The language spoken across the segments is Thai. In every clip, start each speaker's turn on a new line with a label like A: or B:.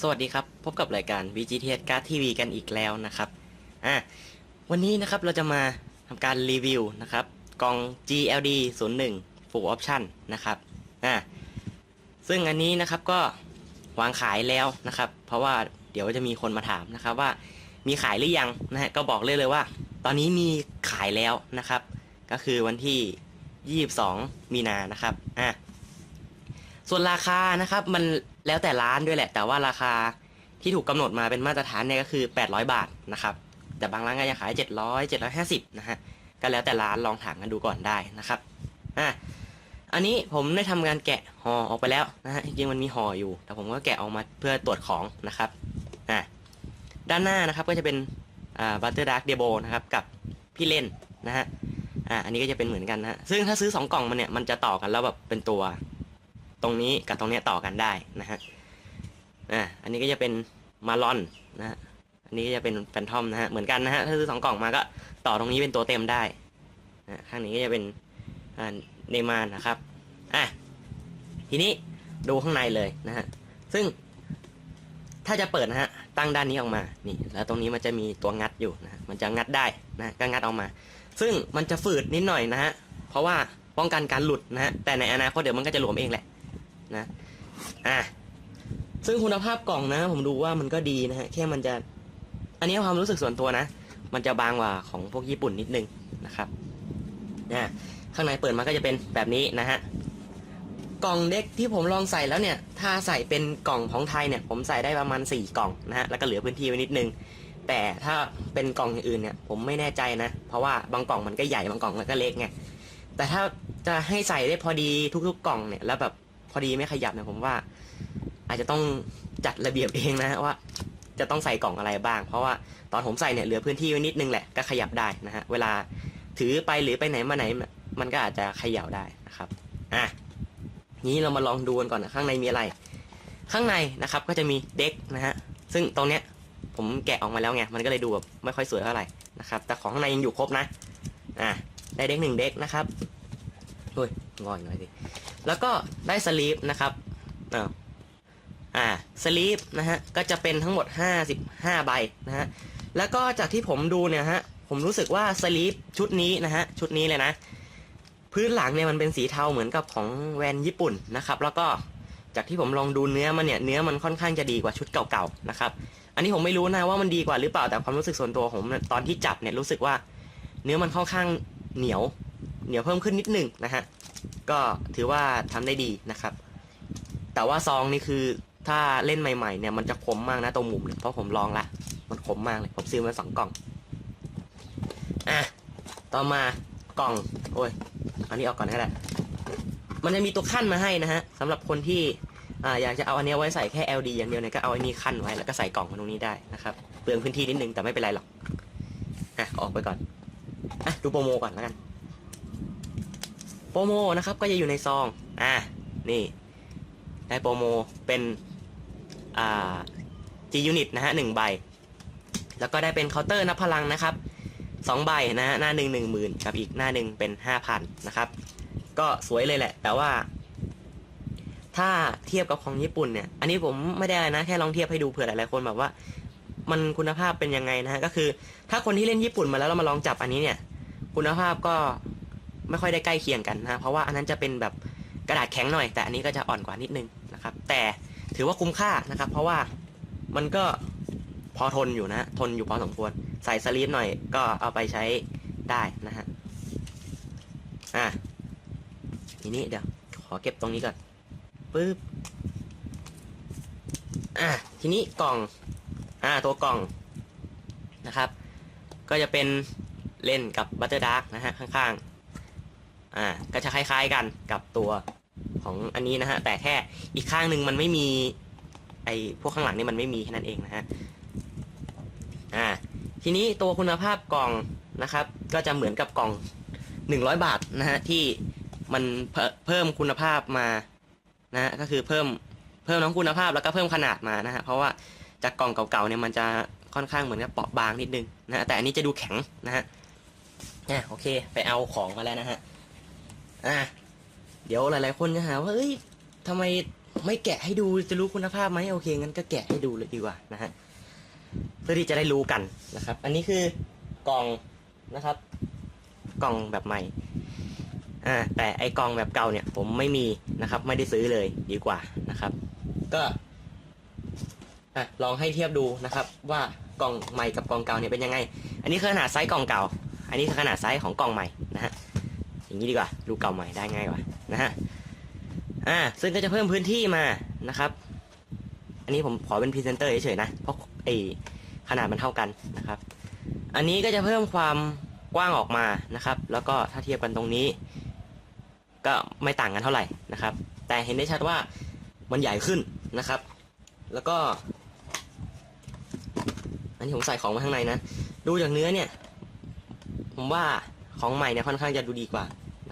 A: สวัสดีครับ พบกับรายการ VGTS Card TV กันอีกแล้วนะครับอะวันนี้นะครับเราจะมาทำการรีวิวนะครับกล่อง GLD 01 Full Option นะครับอะซึ่งอันนี้นะครับก็วางขายแล้วนะครับ เพราะว่าเดี๋ยวจะมีคนมาถามนะครับว่ามีขายหรือยังนะฮะก็บอกเลยเลยว่า ตอนนี้มีขายแล้วนะครับ ก็คือวันที่ 22 มีนานะครับอะส่วนราคานะครับมัน แล้วแต่ร้านด้วยแหละ แต่ว่าราคาที่ถูกกำหนดมาเป็นมาตรฐานเนี่ยก็คือ 800 บาทนะครับแต่บางร้านก็จะขาย 700 750นะฮะก็แล้วแต่ร้านลองถามกันดูก่อนได้นะครับอะอันนี้ผมได้ทำการแกะห่อออกไปแล้วนะฮะจริงมันมีห่ออยู่ แต่ผมก็แกะออกมาเพื่อตรวจของนะครับอะด้านหน้านะครับก็จะเป็นอ่าบัตเตอร์ดาร์กเดโบนะครับกับพี่เล่นนะฮะอะอันนี้ก็จะเป็นเหมือนกันนะฮะซึ่งถ้าซื้อสองกล่องมันเนี่ยมันจะต่อกันแล้วแบบเป็นตัว ตรงนี้กับตรงนี้ต่อกันได้นะฮะอ่าอันนี้ก็จะเป็นมาลอนนะฮะอันนี้ก็จะเป็นแฟนทอมนะฮะเหมือนกันนะฮะถ้าซื้อสองกล่องมาก็ต่อตรงนี้เป็นตัวเต็มได้นะข้างนี้ก็จะเป็นเนมานนะครับอะทีนี้ดูข้างในเลยนะฮะซึ่งถ้าจะเปิดนะฮะตั้งด้านนี้ออกมานี่แล้วตรงนี้มันจะมีตัวงัดอยู่นะฮะมันจะงัดได้นะก็งัดออกมา ซึ่งมันจะฝืดนิดหน่อยนะฮะเพราะว่าป้องกันการหลุดนะฮะแต่ในอนาคตเดี๋ยวมันก็จะหลวมเองแหละ นะอะซึ่งคุณภาพกล่องนะ ผมดูว่ามันก็ดีนะฮะแค่มันจะ อันนี้ความรู้สึกส่วนตัวนะ มันจะบางกว่าของพวกญี่ปุ่นนิดนึงนะครับอะข้างในเปิดมาก็จะเป็นแบบนี้นะฮะกล่องเด็กที่ผมลองใส่แล้วเนี่ย ถ้าใส่เป็นกล่องของไทยเนี่ย ผมใส่ได้ประมาณ 4 กล่องนะฮะแล้วก็เหลือพื้นที่ไว้นิดนึง แต่ถ้าเป็นกล่องอื่นเนี่ย ผมไม่แน่ใจนะ เพราะว่าบางกล่องมันก็ใหญ่บางกล่องมันก็เล็กไงแต่ถ้าจะให้ใส่ได้พอดีทุกๆกล่องเนี่ยแล้วแบบ พอดีไม่ขยับเนี่ยผมว่า อาจจะต้องจัดระเบียบเองนะว่า จะต้องใส่กล่องอะไรบ้าง เพราะว่าตอนผมใส่เนี่ยเหลือพื้นที่ไว้นิดนึงแหละก็ขยับได้นะฮะเวลาถือไปหรือไปไหนมาไหน มันก็อาจจะขยับได้นะครับอะนี้เรามาลองดูกันก่อนนะข้างในมีอะไร ข้างในนะครับก็จะมีเด็กนะฮะซึ่งตรงเนี้ยผมแกะออกมาแล้วไงมันก็เลยดูแบบไม่ค่อยสวยเท่าไหร่นะครับแต่ของข้างในยังอยู่ครบนะอะได้เด็กหนึ่งเด็กนะครับโอ้ยงอยหน่อยสิ แล้วก็ได้สลีปนะครับอ้าวอ่าสลีปนะฮะก็จะเป็นทั้งหมด 55 ใบนะฮะแล้วก็จากที่ผมดูเนี่ยฮะผมรู้สึกว่าสลีปชุดนี้นะฮะชุดนี้เลยนะ พื้นหลังเนี่ยมันเป็นสีเทาเหมือนกับของแวนญี่ปุ่นนะครับ แล้วก็จากที่ผมลองดูเนื้อมันเนี่ยเนื้อมันค่อนข้างจะดีกว่าชุดเก่าๆนะครับอันนี้ผมไม่รู้นะว่ามันดีกว่าหรือเปล่าแต่ความรู้สึกส่วนตัวผมตอนที่จับเนี่ยรู้สึกว่า เนื้อมันค่อนข้างเหนียว เหนียวเพิ่มขึ้นนิดหนึ่งนะฮะก็ถือว่าทำได้ดีนะครับ แต่ว่าซองนี่คือถ้าเล่นใหม่ๆเนี่ยมันจะคมมากนะตรงมุมเนี่ยเพราะผมลองละมันคมมากเลยผมซื้อมาสองกล่องอะต่อมากล่องโอ้ยอันนี้ออกก่อนก็ได้มันจะมีตัวขั้นมาให้นะฮะสำหรับคนที่อ่าอยากจะเอาอันนี้ไว้ใส่แค่ LD อย่างเดียวเนี่ยก็เอาอันนี้ขั้นไว้แล้วก็ใส่กล่องตรงนี้ได้นะครับเปลืองพื้นที่นิดนึงแต่ไม่เป็นไรหรอกอะออกไปก่อนอะดูโปรโมก่อนแล้วกัน โปรโมนะครับก็จะอยู่ในซองอะนี่ได้โปรโมเป็นอ่า G Unit นะฮะหนึ่งใบ แล้วก็ได้เป็นเคาน์เตอร์นับพลังนะครับสองใบนะฮะหน้าหนึ่งหนึ่งหมื่นกับอีกหน้าหนึ่งเป็นห้าพันนะครับ ก็สวยเลยแหละ แต่ว่า ถ้าเทียบกับของญี่ปุ่นเนี่ย อันนี้ผมไม่ได้ไนะ แค่ลองเทียบให้ดูเผื่อหลายๆคนแบบว่า มันคุณภาพเป็นยังไงนะฮะก็คือ ถ้าคนที่เล่นญี่ปุ่นมาแล้วเรามาลองจับอันนี้เนี่ย คุณภาพก็ ไม่ค่อยได้ใกล้เคียงกันนะเพราะว่าอันนั้นจะเป็นแบบกระดาษแข็งหน่อย แต่อันนี้ก็จะอ่อนกว่านิดนึงนะครับ แต่ถือว่าคุ้มค่านะครับ เพราะว่ามันก็พอทนอยู่นะ ทนอยู่พอสมควร ใส่สลีปหน่อยก็เอาไปใช้ได้นะฮะอะทีนี้เดี๋ยวขอเก็บตรงนี้ก่อนปึ๊บอะทีนี้กล่องอ่าตัวกล่องนะครับ ก็จะเป็นเล่นกับบัตเตอร์ดาร์กนะฮะข้างๆ อ่าก็จะคล้ายๆกันกับตัวของอันนี้นะฮะแต่แค่อีกข้างหนึ่งมันไม่มีไอ้พวกข้างหลังนี่มันไม่มีแค่นั้นเองนะฮะอ่าทีนี้ตัวคุณภาพกล่องนะครับ ก็จะเหมือนกับกล่อง 100 บาทนะฮะที่มันเพิ่มคุณภาพมานะก็คือเพิ่มเพิ่มทั้งคุณภาพแล้วก็เพิ่มขนาดมานะฮะเพราะว่าจากกล่องเก่าๆเนี่ยมันจะค่อนข้างเหมือนกับเปราะบางนิดนึงนะฮะแต่อันนี้จะดูแข็งนะฮะอะโอเค ไปเอาของมาแล้วนะฮะ อะเดี๋ยวหลาย ๆ คนจะหาว่าเอ้ยทำไมไม่แกะให้ดูจะรู้คุณภาพไหมโอเคงั้นก็แกะให้ดูเลยดีกว่านะฮะเพื่อที่จะได้รู้กันนะครับ อันนี้คือกล่องนะครับ กล่องแบบใหม่อ่าแต่ไอกล่องแบบเก่าเนี่ย ผมไม่มีนะครับ ไม่ได้ซื้อเลยดีกว่านะครับ ก็อะลองให้เทียบดูนะครับ ว่ากล่องใหม่กับกล่องเก่าเนี่ยเป็นยังไง อันนี้คือขนาดไซส์กล่องเก่า อันนี้คือขนาดไซส์ของกล่องใหม่ อย่างนี้ดีกว่าดูเก่าใหม่ได้ง่ายกว่านะฮะอ่าซึ่งก็จะเพิ่มพื้นที่มานะครับ อันนี้ผมขอเป็นพรีเซนเตอร์เฉยๆนะเพราะไอขนาดมันเท่ากันนะครับ อันนี้ก็จะเพิ่มความกว้างออกมานะครับ แล้วก็ถ้าเทียบกันตรงนี้ ก็ไม่ต่างกันเท่าไหร่นะครับ แต่เห็นได้ชัดว่ามันใหญ่ขึ้นนะครับ แล้วก็ อันนี้ผมใส่ของมาข้างในนะ ดูจากเนื้อเนี่ย ผมว่าของใหม่เนี่ยค่อนข้างจะดูดีกว่า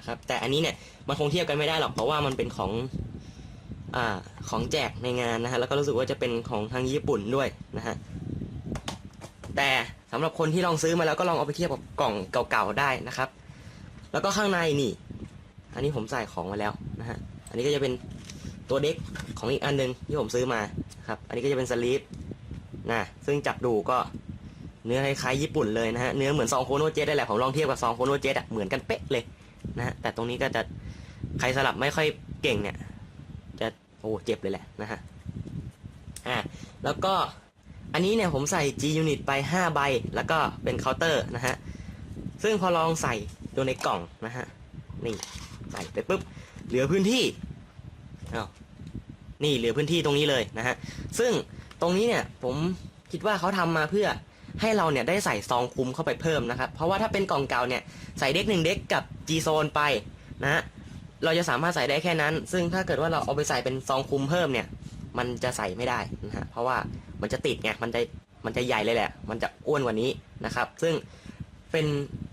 A: นะครับ แต่อันนี้เนี่ยมันคงเทียบกันไม่ได้หรอกเพราะว่ามันเป็นของอ่าของแจกในงานนะฮะแล้วก็รู้สึกว่าจะเป็นของทางญี่ปุ่นด้วยนะฮะแต่สำหรับคนที่ลองซื้อมาแล้วก็ลองเอาไปเทียบกับกล่องเก่าๆได้นะครับ แล้วก็ข้างในนี่ อันนี้ผมใส่ของมาแล้วนะฮะอันนี้ก็จะเป็นตัวเด็กของอีกอันหนึงที่ผมซื้อมาครับอันนี้ก็จะเป็นสลีปนะซึ่งจับดูก็เนื้อคล้ายๆญี่ปุ่นเลยนะฮะเนื้อเหมือนซองโคโนเจตได้แหละผมลองเทียบกับซองโคโนเจตอะเหมือนกันเป๊ะเลย นะฮะแต่ตรงนี้ก็จะใครสลับไม่ค่อยเก่งเนี่ย จะโอ้เจ็บเลยแหละนะฮะอ่าแล้วก็อันนี้เนี่ยผมใส่ G unit ไป 5 ใบ แล้วก็เป็นเคาน์เตอร์นะฮะ ซึ่งพอลองใส่ดูในกล่องนะฮะ นี่ใส่ไปปุ๊บ เหลือพื้นที่อ้าวนี่เหลือพื้นที่ตรงนี้เลยนะฮะ ซึ่งตรงนี้เนี่ยผมคิดว่าเขาทำมาเพื่อ ให้เราเนี่ยได้ใส่ซองคุ้มเข้าไปเพิ่มนะครับ เพราะว่าถ้าเป็นกล่องเก่าเนี่ยใส่เด็กหนึ่งเด็กกับ G zone ไปนะเราจะสามารถใส่ได้แค่นั้น ซึ่งถ้าเกิดว่าเราเอาไปใส่เป็นซองคุ้มเพิ่มเนี่ย มันจะใส่ไม่ได้นะฮะเพราะว่ามันจะติดไงมันจะมันจะใหญ่เลยแหละ มันจะอ้วนกว่านี้นะครับ ซึ่งเป็น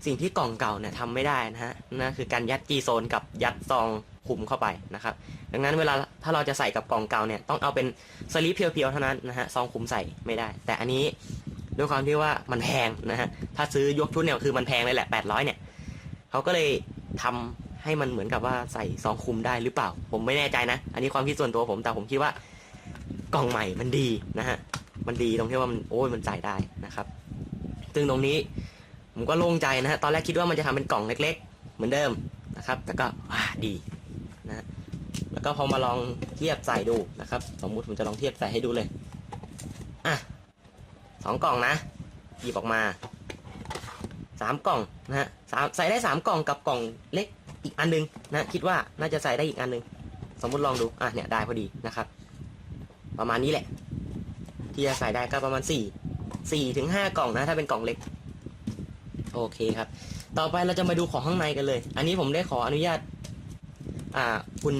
A: สิ่งที่กล่องเก่าเนี่ยทำไม่ได้นะฮะนั่นคือการยัดจีโซนกับยัดซองคุมเข้าไปนะครับ ดังนั้นเวลาถ้าเราจะใส่กับกล่องเก่าเนี่ยต้องเอาเป็นสลิปเพียวๆเท่านั้นนะฮะซองคุมใส่ไม่ได้ แต่อันนี้ ด้วยความที่ว่ามันแพงนะฮะถ้าซื้อยกชุดเนี่ยคือมันแพงเลยแหละ800เนี่ยเขาก็เลยทำให้มันเหมือนกับว่าใส่ซองคุมได้หรือเปล่า ผมไม่แน่ใจนะ อันนี้ความคิดส่วนตัวผมแต่ผมคิดว่ากล่องใหม่มันดีนะฮะมันดีตรงที่ว่ามันโอ้ยมันใส่ได้นะครับ ซึ่งตรงนี้ผมก็โล่งใจนะฮะตอนแรกคิดว่ามันจะทำเป็นกล่องเล็ก ๆ เหมือนเดิมนะครับ แต่ก็ว้าดีนะฮะแล้วก็พอมาลองเทียบใส่ดูนะครับ สมมุติผมจะลองเทียบใส่ให้ดูเลยอะ สองกล่องนะหยิบออกมาสามกล่องนะฮะสามใส่ได้สามกล่องกับกล่องเล็กอีกอันหนึงนะคิดว่าน่าจะใส่ได้อีกอันหนึง สมมุติลองดูอะเนี่ยได้พอดีนะครับ ประมาณนี้แหละ ที่จะใส่ได้ก็ประมาณสี่สี่ถึงห้ากล่องนะ ถ้าเป็นกล่องเล็ก โอเคครับ ต่อไปเราจะมาดูของข้างในกันเลย อันนี้ผมได้ขออนุญาต อ่าคุณ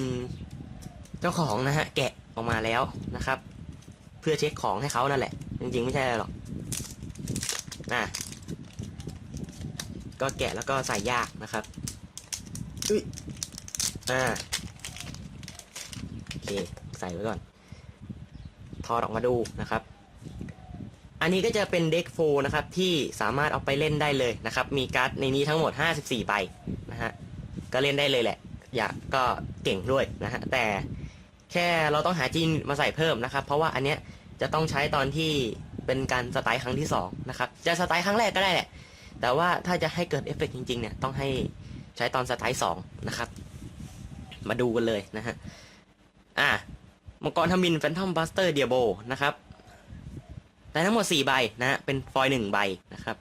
A: เจ้าของนะฮะแกะออกมาแล้วนะครับ เพื่อเช็คของให้เขานั่นแหละ จริงๆไม่ใช่อะไรหรอกอะก็แกะแล้วก็ใส่ยากนะครับอุ้ยอ่าโอเคใส่ไว้ก่อนถอดออกมาดูนะครับ อันนี้ก็จะเป็นเด็กโฟนะครับ ที่สามารถเอาไปเล่นได้เลยนะครับ มีการ์ดในนี้ทั้งหมด 54 ใบนะฮะ ก็เล่นได้เลยแหละ อยากก็เก่งด้วยนะฮะ แต่แค่เราต้องหาจีนมาใส่เพิ่มนะครับ เพราะว่าอันเนี้ย จะต้องใช้ตอนที่เป็นการสไตล์ครั้งที่สองนะครับจะสไตล์ครั้งแรกก็ได้แหละ แต่ว่าถ้าจะให้เกิดเอฟเฟกต์จริงๆเนี่ยต้องให้ใช้ตอนสไตล์สองนะครับ มาดูกันเลยนะฮะอะมังกรทมินแฟนทอมบัสเตอร์เดียโบนะครับได้ทั้งหมด 4 ใบนะฮะเป็นฟอยล์หนึ่งใบนะครับ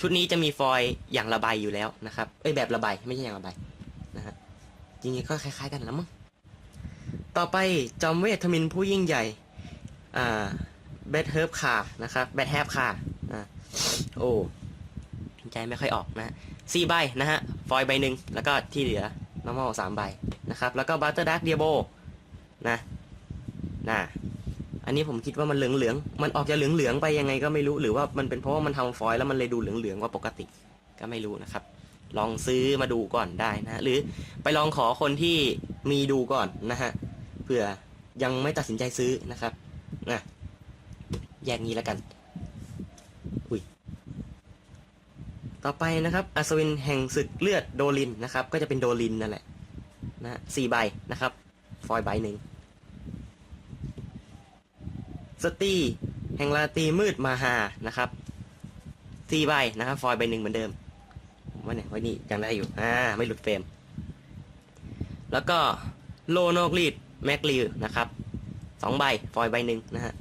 A: ชุดนี้จะมีฟอยล์อย่างละใบอยู่แล้วนะครับ เอ้ยแบบละใบไม่ใช่อย่างละใบนะฮะจริงๆก็คล้ายๆกันแล้วมั้งต่อไปจอมเวททมินผู้ยิ่งใหญ่ อ่าแบทเฮิร์บคานะครับแบทแฮบคาอ่าโอ้ใจไม่ค่อยออกนะสี่ใบนะฮะ ฟอยล์ใบหนึ่งแล้วก็ที่เหลือ normal สามใบนะครับ แล้วก็บัตเตอร์ดักเดียโบนะนะอันนี้ผมคิดว่ามันเหลืองเหลืองมันออกจะเหลืองเหลืองไปยังไงก็ไม่รู้หรือว่ามันเป็นเพราะว่ามันทำฟอยล์แล้วมันเลยดูเหลืองเหลืองกว่าปกติก็ไม่รู้นะครับ ลองซื้อมาดูก่อนได้นะ หรือไปลองขอคนที่มีดูก่อนนะฮะเผื่อยังไม่ตัดสินใจซื้อนะครับ นะแยกนี้แล้วกัน อุ้ย ต่อไปนะครับ อัศวินแห่งศึกเลือดโดลินนะครับ ก็จะเป็นโดลินนั่นแหละ นะฮะสี่ใบนะครับ ฟอยล์ใบหนึ่ง สตีแห่งราตรีมืดมาหานะครับสี่ใบนะครับ ฟอยล์ใบหนึ่งเหมือนเดิมว่าเนี่ยไว้นี่ยังได้อยู่ อ่า ไม่หลุดเฟรม แล้วก็โลโนกรีดแม็กลิวนะครับ สองใบ ฟอยใบหนึ่งนะฮะ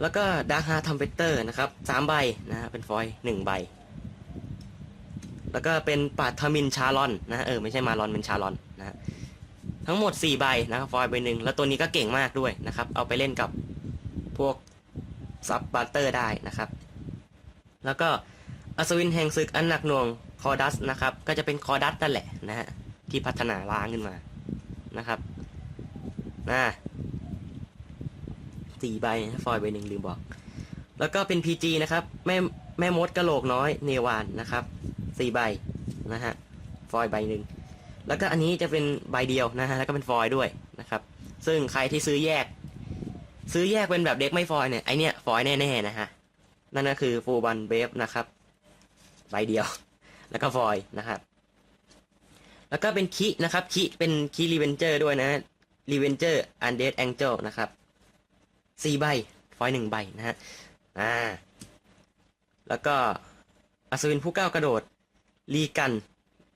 A: แล้วก็ดาร์คฮาร์ทัมเปเตอร์นะครับสามใบนะฮะเป็นฟอยหนึ่งใบ แล้วก็เป็นปาทมินชาลอนนะฮะเออไม่ใช่มาลอนเป็นชาลอนนะฮะทั้งหมด 4 ใบนะครับฟอยใบหนึ่งแล้วตัวนี้ก็เก่งมากด้วยนะครับ เอาไปเล่นกับพวกซับบัตเตอร์ได้นะครับ แล้วก็อัศวินแห่งศึกอันหนักหน่วงคอดัสนะครับ ก็จะเป็นคอดัสนั่นแหละนะฮะที่พัฒนาล้างขึ้นมานะครับ นะสี่ใบฟอยใบหนึ่งลืมบอก แล้วก็เป็น PG นะครับ แม่แม่มดกระโหลกน้อยเนวานนะครับสี่ใบนะฮะฟอยใบหนึ่งแล้วก็อันนี้จะเป็นใบเดียวนะฮะแล้วก็เป็นฟอยด้วยนะครับ ซึ่งใครที่ซื้อแยก ซื้อแยกเป็นแบบเด็กไม่ฟอยเนี่ยไอเนี้ยฟอยแน่ๆนะฮะนั่นก็คือฟูบันเบฟนะครับใบเดียว แล้วก็ฟอยนะครับ แล้วก็เป็นคีนะครับคีเป็นคีรีเวนเจอร์ด้วยนะ รีเวนเจอร์อันเดดแองเจิลนะครับสี่ใบ ฟอยล์หนึ่งใบนะฮะ อ่า แล้วก็อัศวินผู้ก้าวกระโดดลีกัน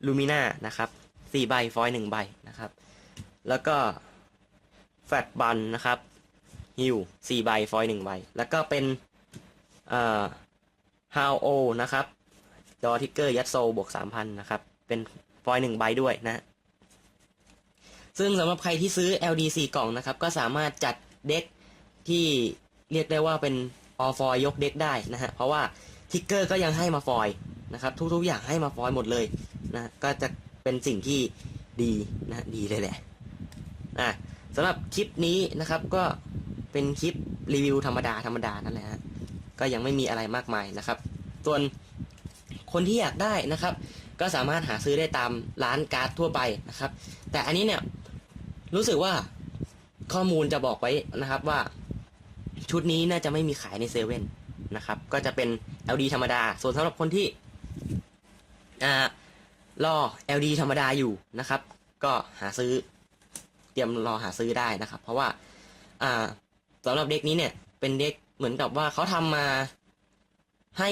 A: ลูมิน่า นะครับสี่ใบ ฟอยล์หนึ่งใบนะครับ แล้วก็แฟตบันนะครับ ฮิวสี่ใบ ฟอยล์หนึ่งใบ แล้วก็เป็น เอ่อฮาวโอนะครับ ดอทิกเกอร์ ยัดโซบวกสามพันนะครับ เป็นฟอยล์หนึ่งใบด้วยนะ ซึ่งสำหรับใครที่ซื้อ LD 4กล่องนะครับ ก็สามารถจัดเด็กที่เรียกได้ว่าเป็นออฟอยยกเด็กได้นะฮะ เพราะว่าทิกเกอร์ก็ยังให้มาฟอยนะครับ ทุกๆอย่างให้มาฟอยหมดเลยนะก็จะเป็นสิ่งที่ดีนะดีเลยแหละอะสำหรับคลิปนี้นะครับก็เป็นคลิปรีวิวธรรมดาธรรมดานั่นแหละฮะก็ยังไม่มีอะไรมากมายนะครับ ส่วนคนที่อยากได้นะครับ ก็สามารถหาซื้อได้ตามร้านการ์ดทั่วไปนะครับ แต่อันนี้เนี่ย รู้สึกว่าข้อมูลจะบอกไว้นะครับว่า ชุดนี้น่าจะไม่มีขายในเซเว่นนะครับ ก็จะเป็น LD ธรรมดา ส่วนสำหรับคนที่อ่ารอ LD ธรรมดาอยู่นะครับ ก็หาซื้อ เตรียมรอหาซื้อได้นะครับ เพราะว่าอ่าสำหรับเด็กนี้เนี่ยเป็นเด็กเหมือนกับว่าเขาทำมาให้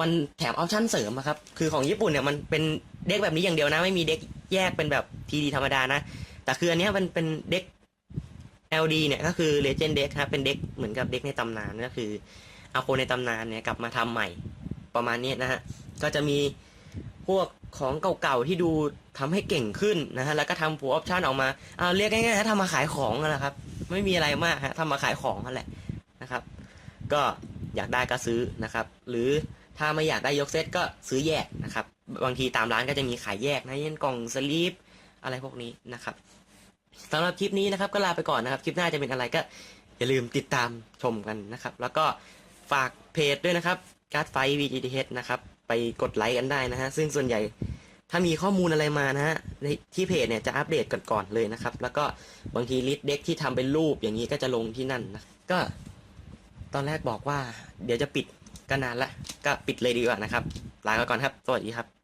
A: มันแถมออปชั่นเสริมครับ คือของญี่ปุ่นเนี่ยมันเป็นเด็กแบบนี้อย่างเดียวนะ ไม่มีเด็กแยกเป็นแบบทีดีธรรมดานะ แต่คืออันนี้มันเป็นเด็ก LD เนี่ยก็คือ Legend Deck ครับเป็นเด็กเหมือนกับเด็กในตำนานก็คือเอาคนในตำนานเนี่ยกลับมาทำใหม่ประมาณนี้นะฮะก็จะมีพวกของเก่าๆที่ดูทำให้เก่งขึ้นนะฮะแล้วก็ทำผัวออปชั่นออกมาเอาเรียกง่ายๆฮะทำมาขายของนะครับไม่มีอะไรมากฮะทำมาขายของนั่นแหละนะครับ ก็อยากได้ก็ซื้อนะครับ หรือถ้าไม่อยากได้ยกเซตก็ซื้อแยกนะครับ บางทีตามร้านก็จะมีขายแยกนะเช่นกล่องสลีป อะไรพวกนี้นะครับสำหรับคลิปนี้นะครับก็ลาไปก่อนนะครับ คลิปหน้าจะเป็นอะไรก็อย่าลืมติดตามชมกันนะครับ แล้วก็ฝากเพจด้วยนะครับการ์ดไฟ VGTH นะครับ ไปกดไลค์กันได้นะฮะ ซึ่งส่วนใหญ่ถ้ามีข้อมูลอะไรมานะฮะในที่เพจเนี่ยจะอัปเดตก่อนๆเลยนะครับ แล้วก็บางทีลิสต์เด็กที่ทำเป็นรูปอย่างนี้ก็จะลงที่นั่นนะก็ตอนแรกบอกว่า เดี๋ยวจะปิดก็นานละก็ปิดเลยดีกว่านะครับลาไปก่อนครับ สวัสดีครับ